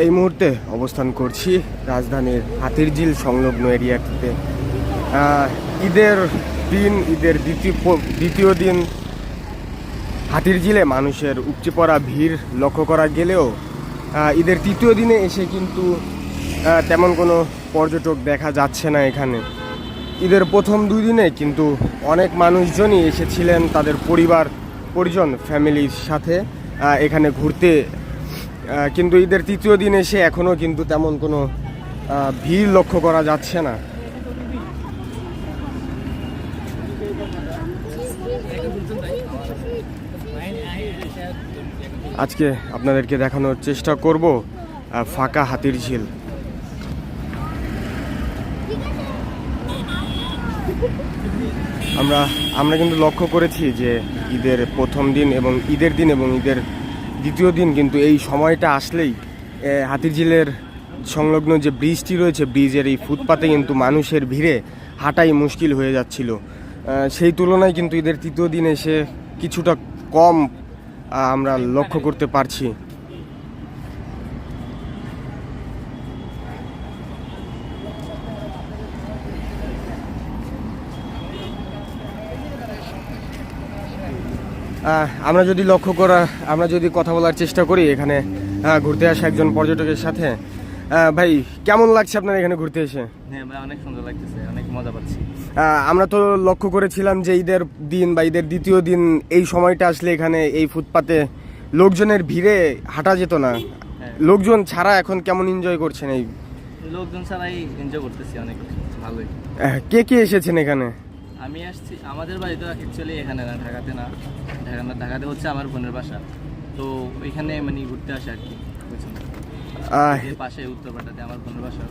এই মুহূর্তে অবস্থান করছি রাজধানীর হাতিরঝিল সংলগ্ন এরিয়াটিতে। ঈদের দিন, ঈদের দ্বিতীয় দ্বিতীয় দিন হাতিরঝিলে মানুষের উপচে পড়া ভিড় লক্ষ্য করা গেলেও ঈদের তৃতীয় দিনে এসে কিন্তু তেমন কোনো পর্যটক দেখা যাচ্ছে না এখানে। ঈদের প্রথম দুই দিনে কিন্তু অনেক মানুষজনই এসেছিলেন তাদের পরিবার, পরিজন ফ্যামিলির সাথে এখানে ঘুরতে। কিন্তু ঈদের তৃতীয় দিন এসে এখনও কিন্তু তেমন কোনো ভিড় লক্ষ্য করা যাচ্ছে না। আজকে আপনাদেরকে দেখানোর চেষ্টা করব ফাঁকা হাতির ঝিল। আমরা আমরা কিন্তু লক্ষ্য করেছি যে ঈদের প্রথম দিন এবং ঈদের দিন এবং ঈদের দ্বিতীয় দিন কিন্তু এই সময়টা আসলেই হাতিঝিলের সংলগ্ন যে ব্রিজটি রয়েছে, ব্রিজের এই ফুটপাতে কিন্তু মানুষের ভিড়ে হাঁটাই মুশকিল হয়ে যাচ্ছিল। সেই তুলনায় কিন্তু এদের তৃতীয় দিন এসে কিছুটা কম আমরা লক্ষ্য করতে পারছি। আমরা যদি লক্ষ্য করা আমরা যদি কথা বলার চেষ্টা করি এখানে ঘুরতে আসা একজন পর্যটকের সাথে। ভাই কেমন লাগছে আপনার এখানে ঘুরতে এসে? হ্যাঁ ভাই অনেক সুন্দর লাগতেছে অনেক মজা পাচ্ছি। আমরা তো লক্ষ্য করেছিলাম যে ঈদের দিন বা ঈদের দ্বিতীয় দিন এই সময়টা আসলে এখানে এই ফুটপাতে লোকজনের ভিড়ে হাঁটা যেত না। হ্যাঁ। লোকজন ছাড়া এখন কেমন এনজয় করছেন এই? লোকজন ছাড়াই এনজয় করতেছি অনেক ভালোই। কে কে এসেছেন এখানে? আমি আসছি। আমাদের বাড়ি তো অ্যাকচুয়ালি এখানে না ঢাকাতে না। ঢাকা না ঢাকাতে হচ্ছে আমার বোনের বাসা। তো ওইখানে মানে ঘুরতে আসে আর কি বুঝছেন? পাশে উত্তরপাটাতে আমার বোনের বাসা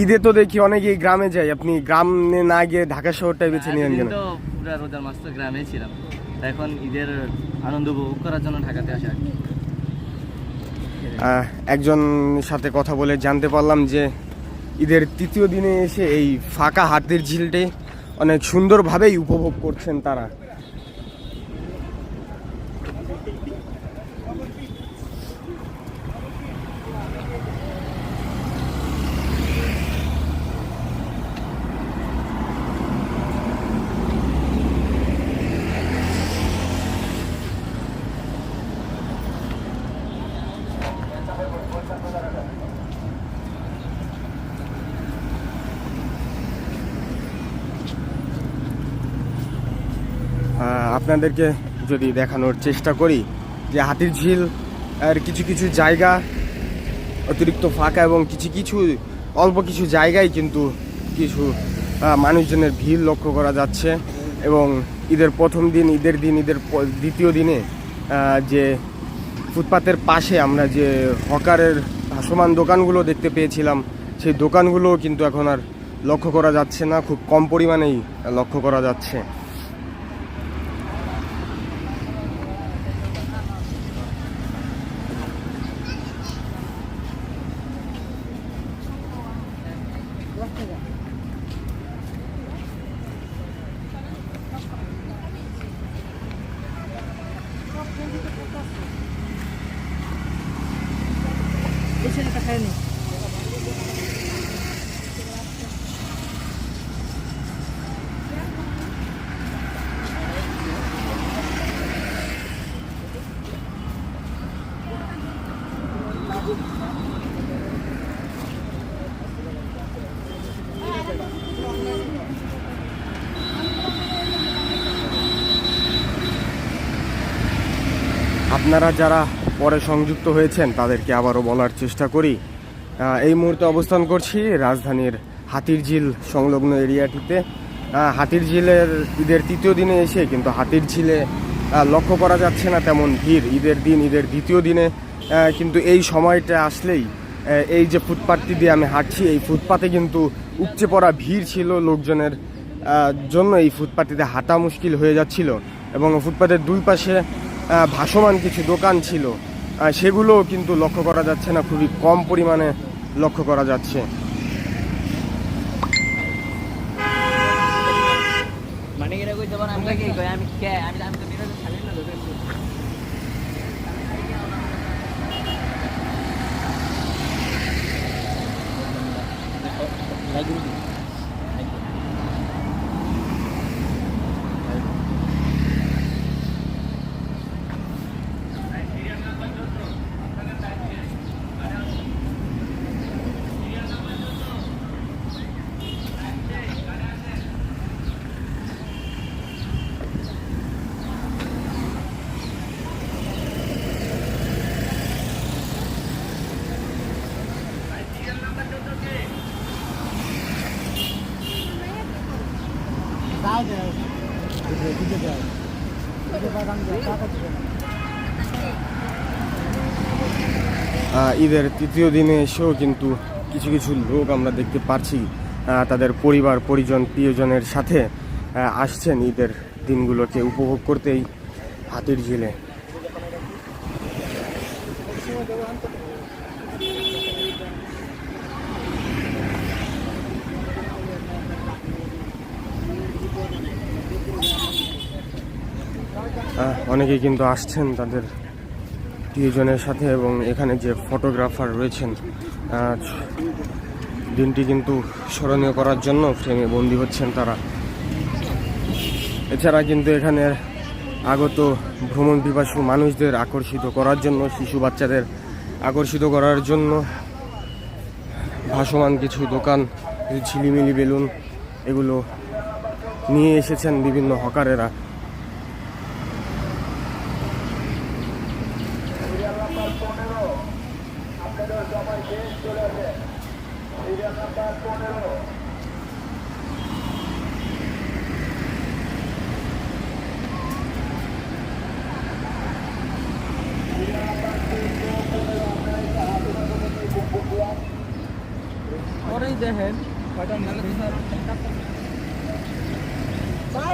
ঈদে তো দেখি অনেকেই গ্রামে যায়। আপনি গ্রামে না গিয়ে ঢাকা শহরটাই বেছে নিলেন এতদিন কেন তো পুরো রোজার মাস তো গ্রামে ছিলাম। এখন ঈদের আনন্দ উপভোগ করার জন্য ঢাকাতে আসে আর কি। একজন সাথে কথা বলে জানতে পারলাম যে ঈদের তৃতীয় দিনে এসে এই ফাঁকা হাতের ঝিলটে অনেক সুন্দরভাবেই উপভোগ করছেন তারা। আপনাদেরকে যদি দেখানোর চেষ্টা করি যে হাতির ঝিল এর কিছু কিছু জায়গা অতিরিক্ত ফাঁকা এবং কিছু কিছু, অল্প কিছু জায়গায় কিন্তু কিছু মানুষজনের ভিড় লক্ষ্য করা যাচ্ছে এবং ঈদের প্রথম দিন, ঈদের দিন, ঈদের দ্বিতীয় দিনে যে ফুটপাতের পাশে আমরা যে হকারের ভাসমান দোকানগুলো দেখতে পেয়েছিলাম, সেই দোকানগুলো কিন্তু এখন আর লক্ষ্য করা যাচ্ছে না, খুব কম পরিমাণেই লক্ষ্য করা যাচ্ছে। দশ টাকা। আপনারা যারা পরে সংযুক্ত হয়েছেন, তাদেরকে আবারও বলার চেষ্টা করি। এই মুহূর্তে অবস্থান করছি রাজধানীর হাতিরঝিল সংলগ্ন এরিয়াটিতে। হাতিরঝিলের ঈদের তৃতীয় দিনে এসে কিন্তু হাতিরঝিলে লক্ষ্য করা যাচ্ছে না তেমন ভিড়। ঈদের দিন, ঈদের দ্বিতীয় দিনে কিন্তু এই সময়টা আসলেই এই যে ফুটপাথটি দিয়ে আমি হাঁটছি, এই ফুটপাতে কিন্তু উপচে পড়া ভিড় ছিল লোকজনের জন্য এই ফুটপাথটিতে হাঁটা মুশকিল হয়ে যাচ্ছিল। এবং ফুটপাতের দুই পাশে ভাসমান কিছু দোকান ছিল সেগুলো কিন্তু লক্ষ্য করা যাচ্ছে না, খুবই কম পরিমাণে লক্ষ্য করা যাচ্ছে। আমি ঈদের তৃতীয় দিনে এসেও কিন্তু কিছু কিছু লোক আমরা দেখতে পারছি তাদের পরিবার, পরিজন, প্রিয়জনের সাথে আসছেন ঈদের দিনগুলোকে উপভোগ করতেই হাতির ঝিলে। অনেকেই কিন্তু আসছেন তাদের প্রিয়জনের সাথে এবং এখানে যে ফটোগ্রাফার রয়েছেন দিনটি কিন্তু স্মরণীয় করার জন্য ফ্রেমে বন্দি হচ্ছেন তারা। এছাড়া কিন্তু এখানে আগত ভ্রমণ পিপাসু মানুষদের আকর্ষিত করার জন্য, শিশু বাচ্চাদের আকর্ষিত করার জন্য ভাসমান কিছু দোকান ঝিলিমিলি বেলুন এগুলো নিয়ে এসেছেন বিভিন্ন হকারেরা।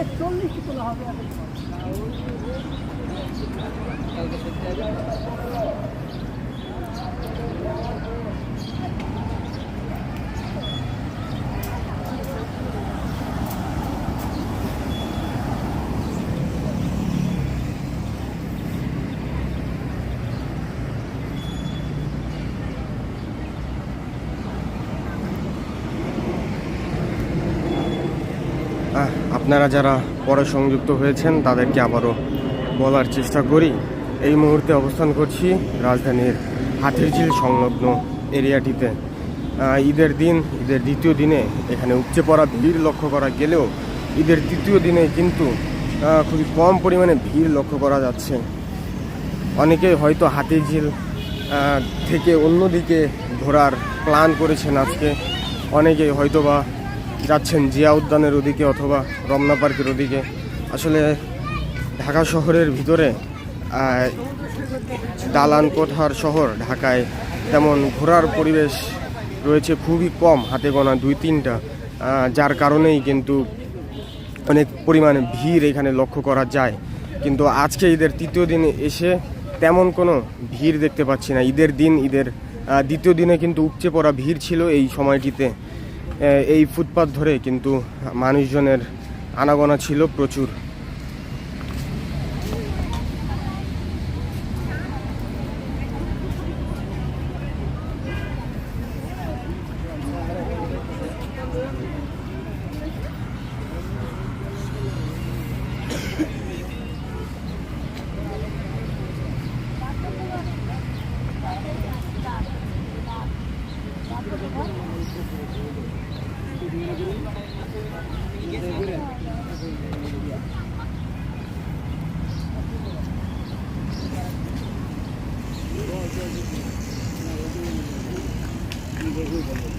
আহ, আপনারা যারা পরে সংযুক্ত হয়েছেন, তাদেরকে আবারও বলার চেষ্টা করি। এই মুহূর্তে অবস্থান করছি রাজধানীর হাতিরঝিল সংলগ্ন এরিয়াটিতে। ঈদের দিন, ঈদের দ্বিতীয় দিনে এখানে উপচে পড়া ভিড় লক্ষ্য করা গেলেও ঈদের তৃতীয় দিনে কিন্তু খুবই কম পরিমাণে ভিড় লক্ষ্য করা যাচ্ছে। অনেকেই হয়তো হাতিঝিল থেকে অন্যদিকে ঘোরার প্ল্যান করেছেন আজকে। অনেকেই হয়তোবা যাচ্ছেন জিয়া উদ্যানের ওদিকে অথবা রমনা পার্কের ওদিকে। আসলে ঢাকা শহরের ভিতরে দালান কোঠার শহর ঢাকায় তেমন ঘোরার পরিবেশ রয়েছে খুবই কম হাতে গোনা দুই তিনটা যার কারণেই কিন্তু অনেক পরিমাণে ভিড় এখানে লক্ষ্য করা যায়। কিন্তু আজকে ঈদের তৃতীয় দিনে এসে তেমন কোনো ভিড় দেখতে পাচ্ছি না। ঈদের দিন, ঈদের দ্বিতীয় দিনে কিন্তু উপচে পড়া ভিড় ছিল এই সময়টিতে। এই ফুটপাথ ধরে কিন্তু মানুষজনের আনাগোনা ছিল প্রচুর। বলবো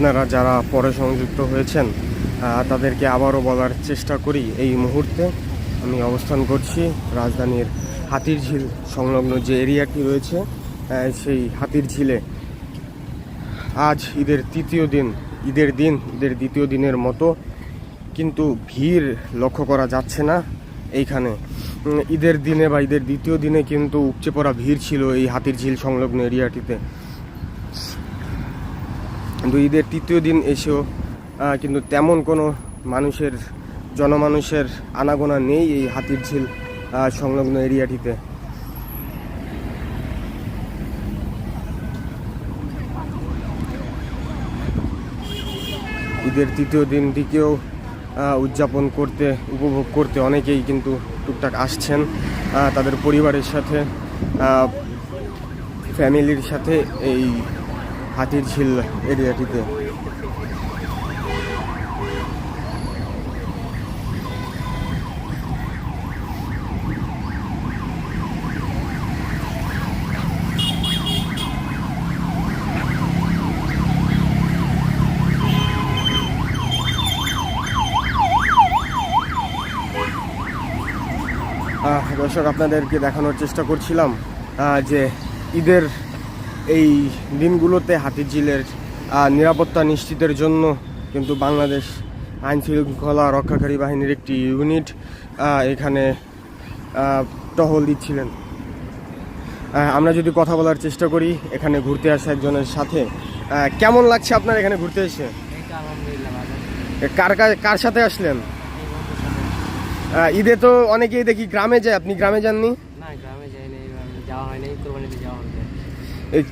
আপনারা যারা পরে সংযুক্ত হয়েছেন তাদেরকে আবারও বলার চেষ্টা করি এই মুহূর্তে। আমি অবস্থান করছি রাজধানীর হাতির ঝিল সংলগ্ন যে এরিয়াটি রয়েছে সেই হাতির ঝিলে আজ ঈদের তৃতীয় দিন, ঈদের দিন, ঈদের দ্বিতীয় দিনের মতো, কিন্তু ভিড় লক্ষ্য করা যাচ্ছে না এইখানে। ঈদের দিনে বা ঈদের দ্বিতীয় দিনে কিন্তু উপচে পড়া ভিড় ছিল এই হাতির ঝিল সংলগ্ন এরিয়াটিতে। কিন্তু ঈদের তৃতীয় দিন এসেও কিন্তু তেমন কোনো মানুষের, জনমানুষের আনাগোনা নেই এই হাতির ঝিল সংলগ্ন এরিয়াটিতে। ঈদের তৃতীয় দিনটিকেও উদযাপন করতে, উপভোগ করতে অনেকেই কিন্তু টুকটাক আসছেন। তাদের পরিবারের সাথে ফ্যামিলির সাথে এই হাতির ঝিল এরিয়াটিতে। দর্শক আপনাদেরকে দেখানোর চেষ্টা করছিলাম যে ঈদের এই দিনগুলোতে হাতিঝিলের নিরাপত্তা নিশ্চিতের জন্য কিন্তু বাংলাদেশ আইন শৃঙ্খলা রক্ষাকারী বাহিনীর একটি ইউনিট এখানে টহল দিচ্ছিলেন। আমরা যদি কথা বলার চেষ্টা করি এখানে ঘুরতে আসা একজনের সাথে কেমন লাগছে আপনার এখানে ঘুরতে এসে? কার কার- সাথে আসলেন? ঈদে তো অনেকেই দেখি গ্রামে যায় আপনি গ্রামে যাননি? না গ্রামে যাইনি যাওয়া হয়নি কোরবানিতে যাওয়া হবে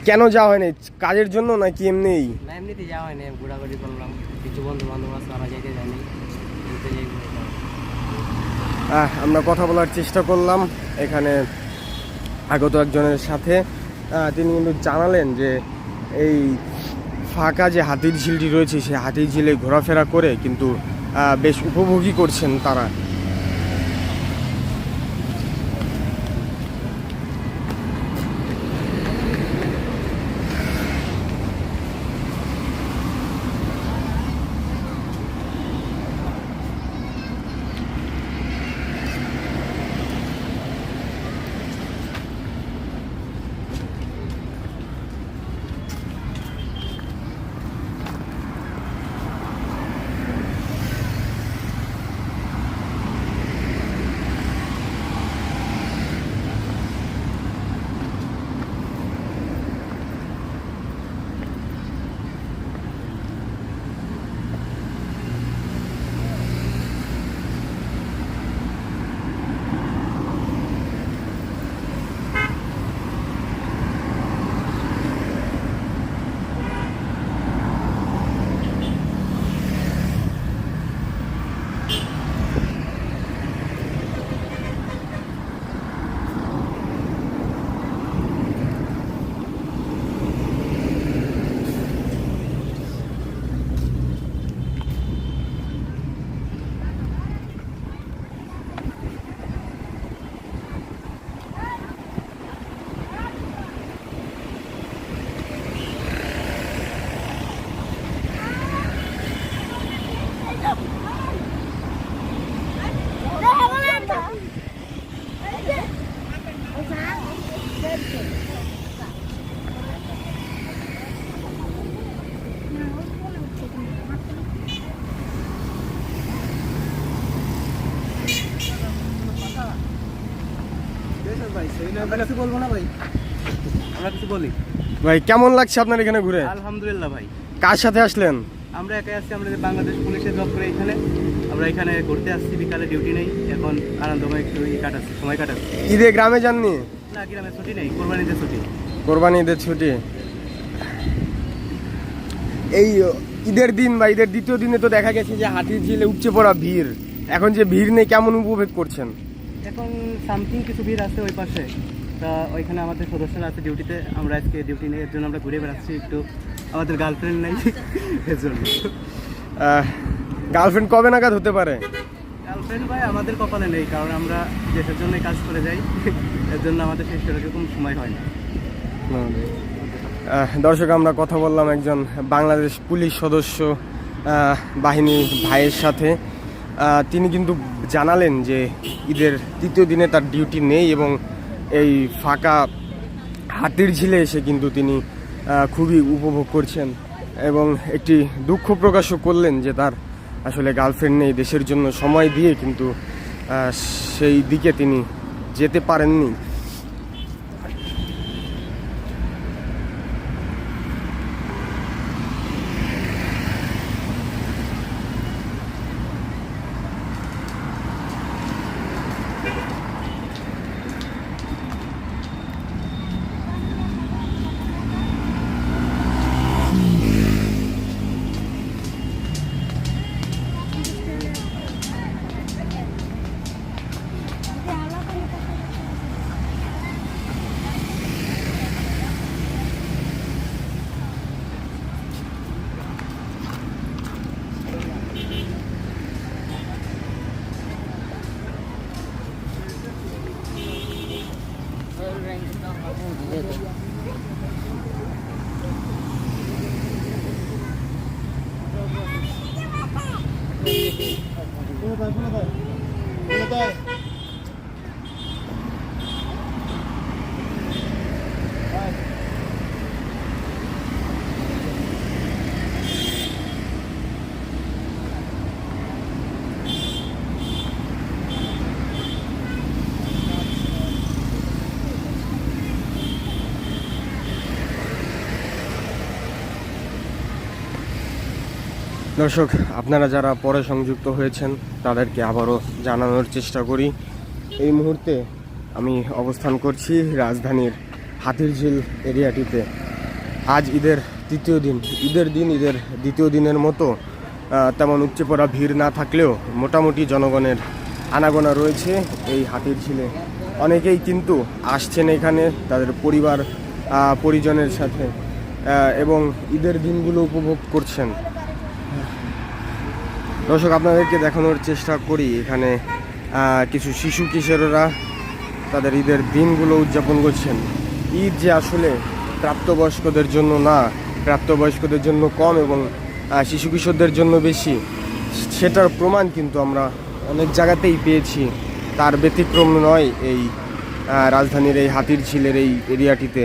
কেন যাওয়া হয়নি? কাজের জন্য নাকি এমনিই না এমনিতে যাওয়া হয়নি। ঘোরাঘুরি করলাম। কিছু বন্ধু বান্ধব আছে তারা যাইতে যায়নি আমরা কথা বলার চেষ্টা করলাম। এখানে আগত একজনের সাথে। তিনি কিন্তু জানালেন যে এই ফাঁকা যে হাতির ঝিলটি রয়েছে সেই হাতির ঝিলে ঘোরাফেরা করে কিন্তু বেশ উপভোগী করছেন তারা। কিছু বলব না ভাই? আমরা কিছু বলি। ভাই কেমন লাগছে আপনার এখানে ঘুরে? আলহামদুলিল্লাহ ভাই। কার সাথে আসলেন? আমরা একাই আসছি আমরা বাংলাদেশ পুলিশে জব করে এখানে। আমরা এখানে ঘুরতে আসছি বিকালে ডিউটি নেই। এখন আনন্দময় একটু কাটাচ্ছি সময় কাটাচ্ছি। ঈদে গ্রামে যাননি? না গ্রামে ছুটি নেই কোরবানিতে ছুটি। কোরবানি ঈদের ছুটি। এই ঈদের দিন বা ঈদের দ্বিতীয় দিনে তো দেখা গেছে যে হাতির ঝিলে উপচে পড়া ভিড়। এখন যে ভিড় নেই কেমন উপভোগ করছেন? এখন সামথিং কিছু ভিড় আছে ওই পাশে। তা ওইখানে আমাদের সদস্যরা আছে ডিউটিতে আমরা আজকে ডিউটি নেই এর জন্য আমরা ঘুরে বেড়াচ্ছি একটু। আমাদের গার্লফ্রেন্ড নেই। এর জন্য। গার্লফ্রেন্ড কবে নাগাদ হতে পারে? গার্লফ্রেন্ড ভাই আমাদের কপালে নেই কারণ আমরা দেশের জন্য কাজ করে যাই। এর জন্য আমাদের সেই সেরকম সময় হয় না। দর্শক আমরা কথা বললাম একজন বাংলাদেশ পুলিশ সদস্য বাহিনী ভাইয়ের সাথে। তিনি কিন্তু জানালেন যে ঈদের তৃতীয় দিনে তার ডিউটি নেই এবং এই ফাঁকা হাতির ঝিলে এসে কিন্তু তিনি খুবই উপভোগ করছেন এবং একটি দুঃখ প্রকাশও করলেন যে তার আসলে গার্লফ্রেন্ড নেই, দেশের জন্য সময় দিয়ে কিন্তু সেই দিকে তিনি যেতে পারেননি। Gracias. দর্শক, আপনারা যারা পরে সংযুক্ত হয়েছেন, তাদেরকে আবারও জানানোর চেষ্টা করি। এই মুহূর্তে আমি অবস্থান করছি রাজধানীর হাতিরঝিল এরিয়াটিতে। আজ ঈদের তৃতীয় দিন। ঈদের দিন, ঈদের দ্বিতীয় দিনের মতো তেমন উপচে পড়া ভিড় না থাকলেও মোটামুটি জনগণের আনাগোনা রয়েছে এই হাতিরঝিলে। অনেকেই কিন্তু আসছেন এখানে, তাদের পরিবার পরিজনের সাথে এবং ঈদের দিনগুলো উপভোগ করছেন। দর্শক, আপনাদেরকে দেখানোর চেষ্টা করি। এখানে কিছু শিশু কিশোররা তাদের ঈদের দিনগুলো উদযাপন করছেন। ঈদ যে আসলে প্রাপ্তবয়স্কদের জন্য না, প্রাপ্তবয়স্কদের জন্য কম এবং শিশু কিশোরদের জন্য বেশি, সেটার প্রমাণ কিন্তু আমরা অনেক জায়গাতেই পেয়েছি। তার ব্যতিক্রম নয় এই রাজধানীর এই হাতির ঝিলের এই এরিয়াটিতে।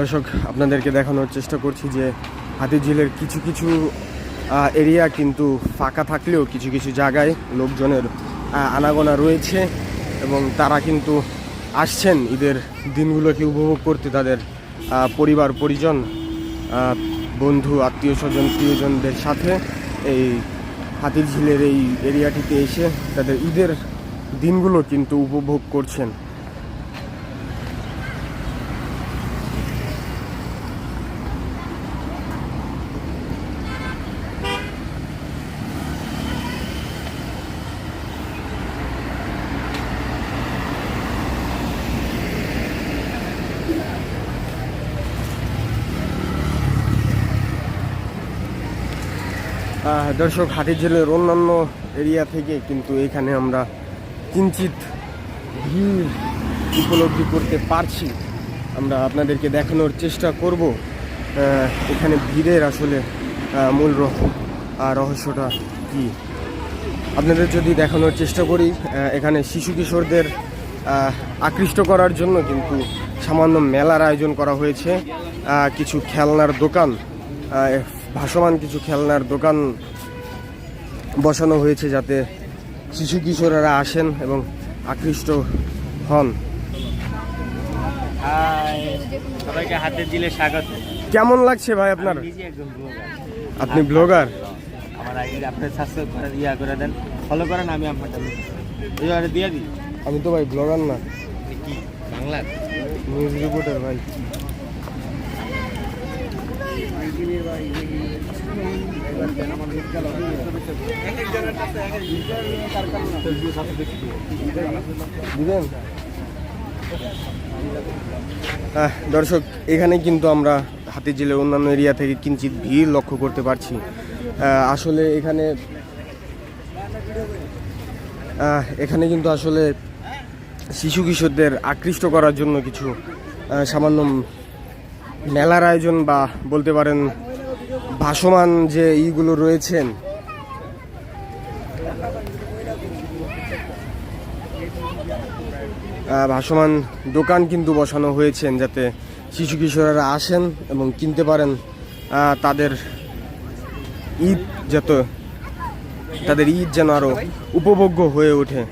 দর্শক, আপনাদেরকে দেখানোর চেষ্টা করছি যে হাতিঝিলের কিছু কিছু এরিয়া কিন্তু ফাঁকা থাকলেও কিছু কিছু জায়গায় লোকজনের আনাগোনা রয়েছে এবং তারা কিন্তু আসছেন ঈদের দিনগুলোকে উপভোগ করতে তাদের পরিবার, পরিজন বন্ধু, আত্মীয় স্বজন, প্রিয়জনদের সাথে এই হাতিঝিলের এই এরিয়াটিতে এসে তাদের ঈদের দিনগুলো কিন্তু উপভোগ করছেন। দর্শক, হাতির জেলের অন্যান্য এরিয়া থেকে কিন্তু এখানে আমরা কিঞ্চিত ভিড় উপলব্ধি করতে পারছি। আমরা আপনাদেরকে দেখানোর চেষ্টা করব এখানে ভিড়ের আসলে মূল রহস্যটা কি। আপনাদের যদি দেখানোর চেষ্টা করি এখানে শিশু কিশোরদের আকৃষ্ট করার জন্য কিন্তু সামান্য মেলার আয়োজন করা হয়েছে। কিছু খেলনার দোকান ভাসমান কিছু খেলনার দোকান বসানো হয়েছে যাতে শিশু কিশোরেরা আসেন এবং আকৃষ্ট হন। সবাইকে দিলে স্বাগত। কেমন লাগছে ভাই আপনার? আপনি ব্লগার আমার করে ইয়া করে দেন। ফলো করেন আমি আপনারটা দিয়ে দিই। আমি তো ভাই ব্লগার না। কি বাংলার নিউজ রিপোর্টার ভাই। দর্শক, এখানে কিন্তু আমরা হাতি জেলের অন্যান্য এরিয়া থেকে কিঞ্চিত ভিড় লক্ষ্য করতে পারছি। আসলে এখানে এখানে কিন্তু আসলে শিশু কিশোরদের আকৃষ্ট করার জন্য কিছু সামান্য মেলার আয়োজন বা বলতে পারেন ভাসমান যে ইগুলো রয়েছেন। ভাসমান দোকান কিন্তু বসানো হয়েছেন যাতে শিশু কিশোরেরা আসেন এবং কিনতে পারেন তাদের ঈদ যত তাদের ঈদ যেন আরও উপভোগ্য হয়ে ওঠে।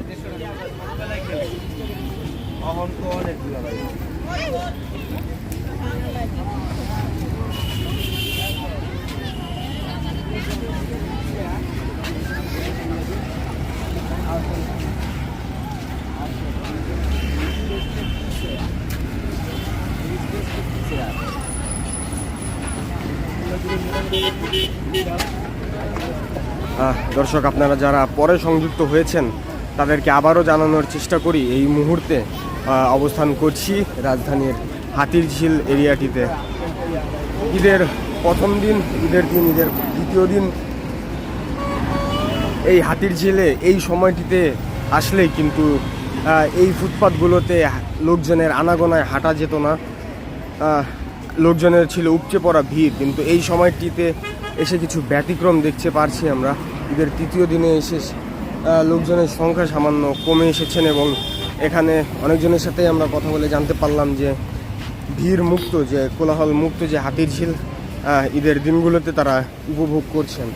দর্শক, আপনারা যারা পরে সংযুক্ত হয়েছেন, তাদেরকে আবারও জানানোর চেষ্টা করি, এই মুহূর্তে অবস্থান করছি রাজধানীর হাতির ঝিল এরিয়াটিতে। ঈদের প্রথম দিন, ঈদের দিন, ঈদের দ্বিতীয় দিন, এই হাতির ঝিলে এই সময়টিতে আসলে কিন্তু এই ফুটপাতগুলোতে লোকজনের আনাগোনায় হাঁটা যেত না। লোকজনের ছিল উপচে পড়া ভিড়, কিন্তু এই সময়টিতে এসে কিছু ব্যতিক্রম দেখতে পারছি আমরা। ঈদের তৃতীয় দিনে এসে লোকজনের সংখ্যা সামান্য কমে এসেছেন এবং এখানে অনেকজনের সাথেই আমরা কথা বলে জানতে পারলাম যে ভিড় মুক্ত, যে কোলাহল মুক্ত, যে হাতির ঝিল ঈদের দিনগুলোতে তারা উপভোগ করছেন।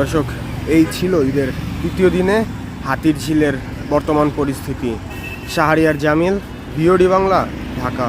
দর্শক, এই ছিল ঈদের তৃতীয় দিনে হাতির ঝিলের বর্তমান পরিস্থিতি। শাহরিয়ার জামিল বিওডি বাংলা, ঢাকা।